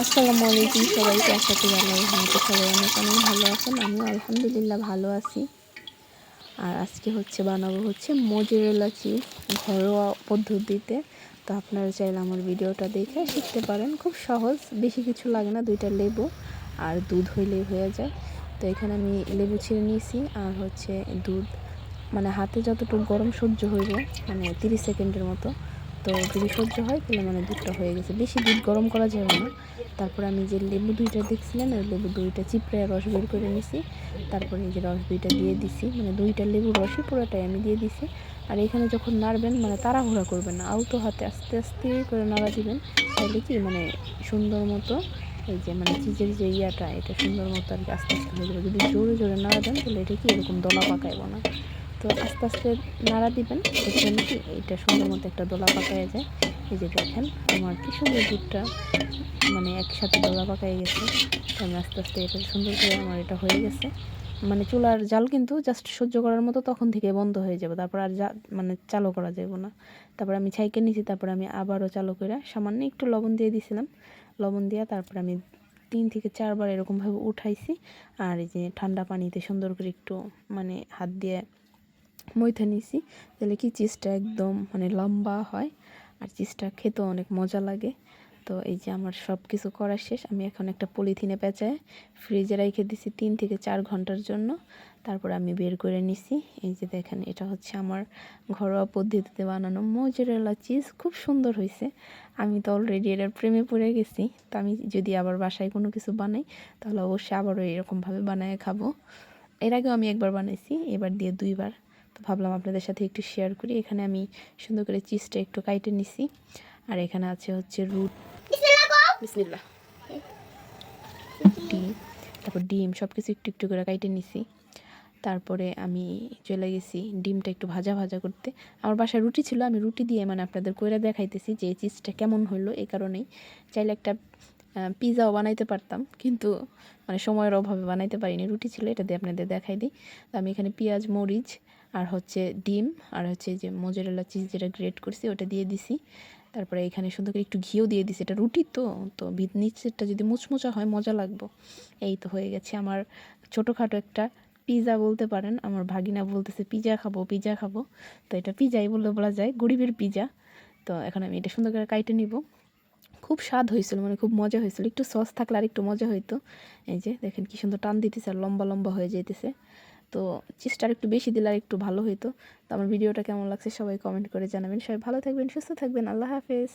আসসালামু আলাইকুম সবাইকে, আশা করি আল্লাহ সবাই অনেক অনেক ভালো আছেন। আমিও আলহামদুলিল্লাহ ভালো আছি। আর আজকে হচ্ছে বানাবো হচ্ছে মজুরেলা চিপস ঘরোয়া পদ্ধতিতে। তো আপনারা চাইলে আমার ভিডিওটা দেখে শিখতে পারেন। খুব সহজ, বেশি কিছু লাগে না, দুইটা লেবু আর দুধ হইলেই হয়ে যায়। তো এখানে আমি লেবু ছিঁড়ে নিয়েছি আর হচ্ছে দুধ মানে হাতে যতটুকু গরম সহ্য হইবে মানে তিরিশ সেকেন্ডের মতো তো যদি সহ্য হয়, তাহলে মানে দুধটা হয়ে গেছে। বেশি দুধ গরম করা যাবে না। তারপরে আমি যে লেবু দুইটা দেখছিলেন, ওই লেবু দুইটা চিপড়ে রস বের করে নিছি। তারপরে যে রস দুইটা দিয়ে দিছি। মানে দুইটা লেবু রসই পুরোটাই আমি দিয়ে দিছি। আর এখানে যখন নাড়বেন মানে তাড়াহুড়া করবেন না। আলতো হাতে আস্তে আস্তে করে নাড়া দিবেন তাহলে কি মানে সুন্দর মতো এই যে মানে চিজের যে ইয়াটা, এটা সুন্দর মতো আর কি আস্তে আস্তে হয়ে যাবে। যদি জোরে জোরে নাড়া দেন, তাহলে এটা কি এরকম দলা পাকাইব না? তো আস্তে আস্তে নাড়া দিবেন। দেখবেন কি এটা সুন্দর মতো একটা দোলা পাকায় যায়। এই যে দেখেন, আমার কি সুন্দর দুধটা মানে একসাথে দোলা পাকায় গেছে। তো আমি আস্তে আস্তে এটা সুন্দর করে আমার এটা হয়ে গেছে। মানে চুলার জাল কিন্তু জাস্ট সহ্য করার মতো তখন থেকে বন্ধ হয়ে যাবে। তারপর আর যা মানে চালু করা যাবে না। তারপর আমি ছাইকে নিয়েছি তারপর আমি আবারও চালু করে সামান্য একটু লবণ দিয়ে দিয়েছিলাম লবণ দিয়ে তারপর আমি তিন থেকে চারবার এরকমভাবে উঠাইছি। আর এই যে ঠান্ডা পানিতে সুন্দর করে একটু মানে হাত দিয়ে মইথা নিছি, তাহলে কি চিজটা একদম মানে লম্বা হয় আর চিজটা খেতেও অনেক মজা লাগে। তো এই যে আমার সব কিছু করা শেষ, আমি এখন একটা পলিথিনে পেঁচায় ফ্রিজে রেখে দিছি তিন থেকে চার ঘণ্টার জন্য। তারপর আমি বের করে নিছি। এই যে দেখেন, এটা হচ্ছে আমার ঘরোয়া পদ্ধতিতে বানানো মজুরেলা চিজ খুব সুন্দর হয়েছে। আমি তো অলরেডি এটার প্রেমে পড়ে গেছি। তো আমি যদি আবার বাসায় কোনো কিছু বানাই, তাহলে অবশ্যই আবারও এরকমভাবে বানায় খাব। এর আগেও আমি একবার বানাইছি, এবার দিয়ে দুইবার। তো ভাবলাম আপনাদের সাথে একটু শেয়ার করি। এখানে আমি সুন্দর করে চিজটা একটু কাইটে নিছি। আর এখানে আছে হচ্ছে রুট ডিম তারপর ডিম সব কিছু একটু একটু করে কাইটে নিছি। তারপরে আমি চলে গেছি ডিমটা একটু ভাজা ভাজা করতে। আমার বাসায় রুটি ছিল আমি রুটি দিয়ে মানে আপনাদের কইরা দেখাইতেছি যে চিজটা কেমন হলো এই কারণেই। চাইলে একটা পিৎজাও বানাইতে পারতাম। কিন্তু মানে সময়ের অভাবে বানাইতে পারিনি। রুটি ছিল, এটা দিয়ে আপনাদের দেখাই দিই। তো আমি এখানে পেঁয়াজ, মরিচ আর হচ্ছে ডিম আর হচ্ছে যে মোজারেলা চিজ যেটা গ্রেট করছি, ওটা দিয়ে দিছি। তারপরে এখানে সুন্দর করে একটু ঘিও দিয়ে দিছি। এটা রুটি তো তো নিচেরটা যদি মুচমুচা হয়, মজা লাগবো। এই তো হয়ে গেছে। আমার ছোটোখাটো একটা পিৎজা বলতে পারেন। আমার ভাগিনা বলতেছে পিৎজা খাব পিৎজা খাব। তো এটা পিৎজাই বললে বলা যায়, গরিবের পিৎজা তো এখন আমি এটা সুন্দর করে কাইটে নিব। খুব স্বাদ হয়েছিল মানে খুব মজা হয়েছিল। একটু সস থাকলে আর একটু মজা হইতো। এই যে দেখেন কি সুন্দর টান দিতেছে আর লম্বা লম্বা হয়ে যেতেছে তো চিজটা একটু বেশি দিলে আর একটু ভালো হইতো। তো আমার ভিডিওটা কেমন লাগছে সবাই কমেন্ট করে জানাবেন। সবাই ভালো থাকবেন, সুস্থ থাকবেন। আল্লাহ হাফেজ।